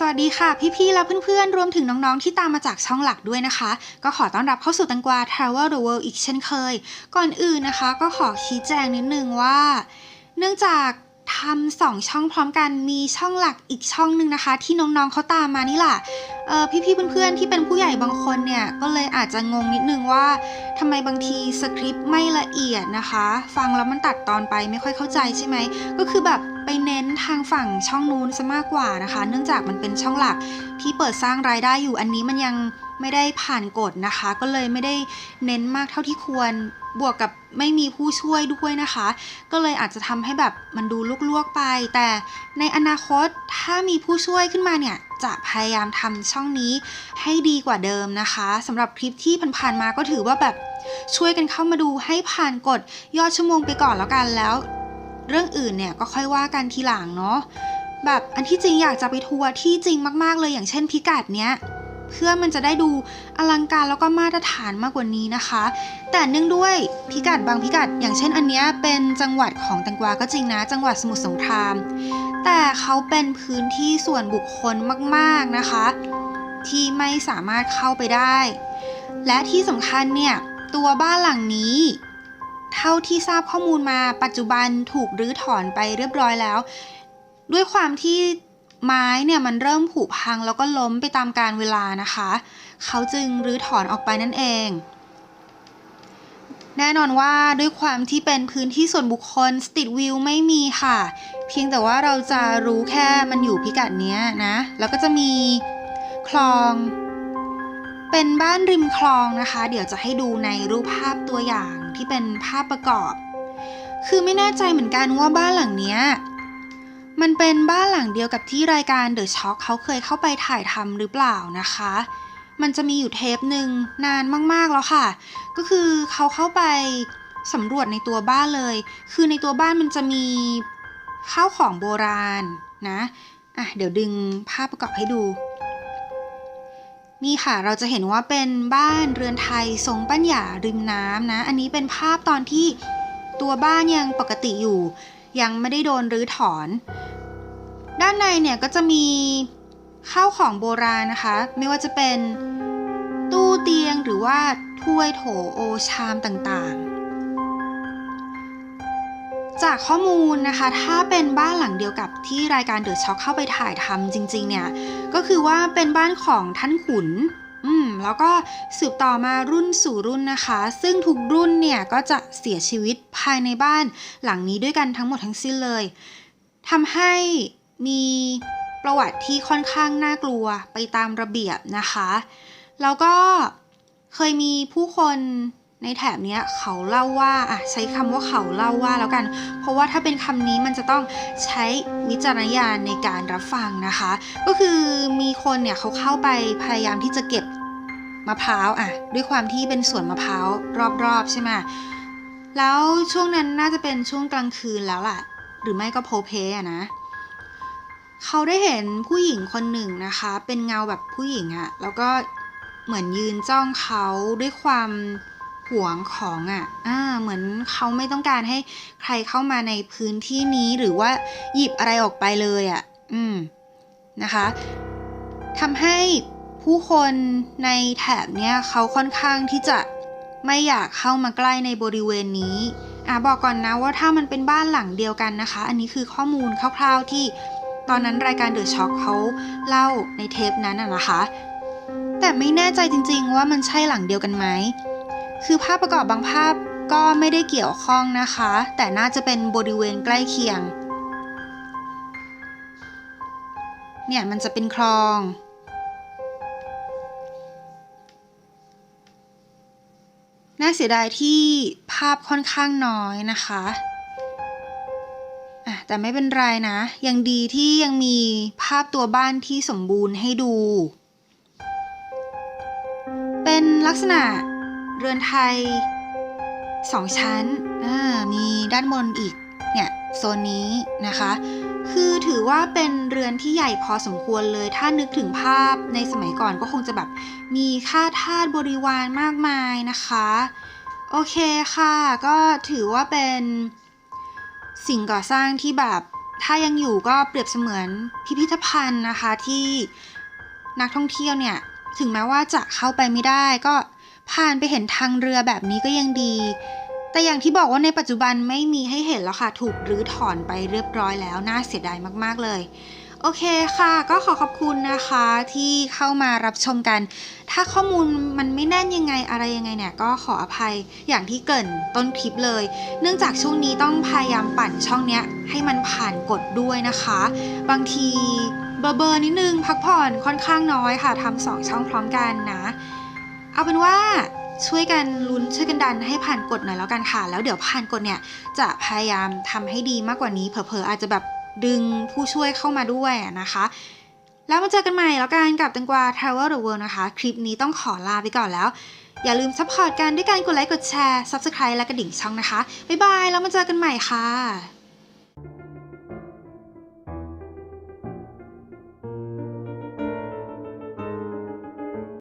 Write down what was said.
สวัสดีค่ะ พี่ๆและเพื่อนๆ รวมถึงน้องๆ ที่ตามมาจากช่องหลักด้วยนะคะ ก็ขอต้อนรับเข้าสู่ตังกวา Travel the World อีกเช่นเคย ก่อนอื่นนะคะ ก็ขอชี้แจงนิดนึงว่า เนื่องจาก ทำสองช่องพร้อมกันมีช่องหลักอีกช่องหนึ่งนะคะ ที่น้องๆเขาตามมานี่แหละเออพี่ๆเพื่อนๆที่เป็นผู้ใหญ่บางคนเนี่ยก็เลยอาจจะงงนิดนึงว่าทำไมบางทีสคริปต์ไม่ละเอียดนะคะ ฟังแล้วมันตัดตอนไปไม่ค่อยเข้าใจใช่ไหมก็คือแบบไปเน้นทางฝั่งช่องนู้นซะมากกว่านะคะ เนื่องจากมันเป็นช่องหลักที่เปิดสร้างรายได้อยู่อันนี้มันยังไม่ได้ผ่านกฎนะคะ ก็เลยไม่ได้เน้นมากเท่าที่ควร บวกกับไม่มีผู้ช่วยด้วยนะคะ ก็เลยอาจจะทำให้แบบมันดูลวกๆไป แต่ในอนาคตถ้ามีผู้ช่วยขึ้นมาเนี่ย จะพยายามทำช่องนี้ให้ดีกว่าเดิมนะคะสำหรับคลิปที่ผ่านๆมาก็ถือว่าแบบช่วยกันเข้ามาดูให้ผ่านกฎยอดชั่วโมงไปก่อนแล้วกันแล้ว เรื่องอื่นเนี่ยก็ค่อยว่ากันทีหลังเนาะแบบอันที่จริงอยากจะไปทัวร์ที่จริงมากๆเลยอย่างเช่นพิกัดเนี้ย เพื่อมันจะได้ดูอลังการแล้วก็มาตรฐานมากกว่านี้นะคะ แต่เนื่องด้วยพิกัดบางพิกัด อย่างเช่นอันนี้เป็นจังหวัดของแตงกวาก็จริงนะ จังหวัดสมุทรสงคราม แต่เขาเป็นพื้นที่ส่วนบุคคลมากๆนะคะ ที่ไม่สามารถเข้าไปได้ และที่สำคัญเนี่ยตัวบ้านหลังนี้เท่าที่ทราบข้อมูลมาปัจจุบันถูกรื้อถอนไปเรียบร้อยแล้ว ด้วยความที่ ไม้เนี่ยมันเริ่มผุพังแล้วก็ล้มไปตามกาลเวลานะคะ เขาจึงรื้อถอนออกไปนั่นเอง แน่นอนว่าด้วยความที่เป็นพื้นที่ส่วนบุคคลสตรีทวิวไม่มีค่ะ เพียงแต่ว่าเราจะรู้แค่มันอยู่พิกัดเนี้ยนะ แล้วก็จะมีคลอง เป็นบ้านริมคลองนะคะ เดี๋ยวจะให้ดูในรูปภาพตัวอย่างที่เป็นภาพประกอบ คือไม่แน่ใจเหมือนกันว่าบ้านหลังเนี้ย มันเป็นบ้านหลังเดียวกับที่รายการ The Shock เขาเคยเข้าไปถ่ายทำหรือเปล่านะคะ มันจะมีอยู่เทปหนึ่งนานมากๆแล้วค่ะ ก็คือเขาเข้าไปสำรวจในตัวบ้านเลย คือในตัวบ้านมันจะมีข้าวของโบราณนะอะเดี๋ยวดึงภาพประกอบให้ดู นี่ค่ะเราจะเห็นว่าเป็นบ้านเรือนไทยทรงปัญญาริมน้ำนะ อันนี้เป็นภาพตอนที่ตัวบ้านยังปกติอยู่ ยังไม่ได้โดนรื้อถอน ด้านในเนี่ยก็จะมีข้าวของโบราณนะคะ ไม่ว่าจะเป็นตู้เตียงหรือว่าถ้วยโถโอชามต่างๆ จากข้อมูลนะคะ ถ้าเป็นบ้านหลังเดียวกับที่รายการเดอะช็อคเข้าไปถ่ายทำจริง ๆ เนี่ย ก็คือว่าเป็นบ้านของท่านขุน อืมแล้วก็สืบต่อมารุ่นสู่รุ่นนะคะ ซึ่งทุกรุ่นเนี่ยก็จะเสียชีวิตภายในบ้านหลังนี้ด้วยกันทั้งหมดทั้งสิ้นเลยทำให้มีประวัติที่ค่อนข้างน่ากลัวไปตามระเบียบนะคะ แล้วก็เคยมีผู้คนในแถบนี้เขาเล่าว่าอะใช้คำว่าเขาเล่าว่าแล้วกัน เพราะว่าถ้าเป็นคำนี้มันจะต้องใช้วิจารณญาณในการรับฟังนะคะ ก็คือมีคนเนี่ยเขาเข้าไปพยายามที่จะเก็บ มะพร้าวอะด้วยความที่เป็นสวนมะพร้าวรอบๆใช่ไหมแล้วช่วงนั้นน่าจะเป็นช่วงกลางคืนแล้วล่ะ หรือไม่ก็โพเพอะนะเขาได้เห็นผู้หญิงคนหนึ่งนะคะ เป็นเงาแบบผู้หญิงอะแล้วก็เหมือนยืนจ้องเขาด้วยความหวงของอะอ่าเหมือนเขาไม่ต้องการให้ใครเข้ามาในพื้นที่นี้หรือว่าหยิบอะไรออกไปเลยอะอืมนะคะทำให้ ผู้คนในแถบเนี้ยเขาค่อนข้างที่จะไม่อยากเข้ามาใกล้ในบริเวณนี้อะบอกก่อนนะว่าถ้ามันเป็นบ้านหลังเดียวกันนะคะ อันนี้คือข้อมูลคร่าวๆที่ตอนนั้นรายการเดอะช็อคเขาเล่าในเทปนั้นอะนะคะ แต่ไม่แน่ใจจริง ๆ ว่ามันใช่หลังเดียวกันไหมคือภาพประกอบบางภาพก็ไม่ได้เกี่ยวข้องนะคะ แต่น่าจะเป็นบริเวณใกล้เคียง เนี่ยมันจะเป็นคลอง น่าเสียดายที่ภาพค่อนข้างน้อยนะคะแต่ไม่เป็นไรนะ ยังดีที่ยังมีภาพตัวบ้านที่สมบูรณ์ให้ดู เป็นลักษณะเรือนไทยสองชั้น มีด้านบนอีก โซนนี้นะคะ คือถือว่าเป็นเรือนที่ใหญ่พอสมควรเลย ถ้านึกถึงภาพในสมัยก่อนก็คงจะแบบมีค่าทาสบริวารมากมายนะคะ โอเคค่ะ ก็ถือว่าเป็นสิ่งก่อสร้างที่แบบถ้ายังอยู่ก็เปรียบเสมือนพิพิธภัณฑ์นะคะที่นักท่องเที่ยวเนี่ยถึงแม้ว่าจะเข้าไปไม่ได้ก็ผ่านไปเห็นทางเรือแบบนี้ก็ยังดี แต่อย่างที่บอกว่าในปัจจุบันไม่มีให้เห็นแล้วค่ะ ถูกรื้อถอนไปเรียบร้อยแล้ว น่าเสียดายมากๆเลย โอเคค่ะ ก็ขอขอบคุณนะคะที่เข้ามารับชมกัน ถ้าข้อมูลมันไม่แน่นยังไงอะไรยังไงเนี่ย ก็ขออภัยอย่างที่เกินต้นคลิปเลย เนื่องจากช่วงนี้ต้องพยายามปั่นช่องเนี้ย ให้มันผ่านกฎด้วยนะคะ บางทีเบอร์เบอร์นิดนึงพักผ่อนค่อนข้างน้อยค่ะทำสองช่องพร้อมกันนะ เอาเป็นว่า ช่วยกันลุ้นช่วยกันดันให้ผ่านกฎหน่อยแล้วกันค่ะ แล้วเดี๋ยวผ่านกฎเนี่ยจะพยายามทำให้ดีมากกว่านี้เผลอๆอาจจะแบบดึงผู้ช่วยเข้ามาด้วยนะคะ แล้วมาเจอกันใหม่แล้วกันกับตังกวา Travel the World นะคะ คลิปนี้ต้องขอลาไปก่อนแล้ว อย่าลืมซัพพอร์ตกันด้วยการกดไลค์กดแชร์ Subscribe และกระดิ่งช่องนะคะ บ๊ายบาย แล้วมาเจอกันใหม่ค่ะ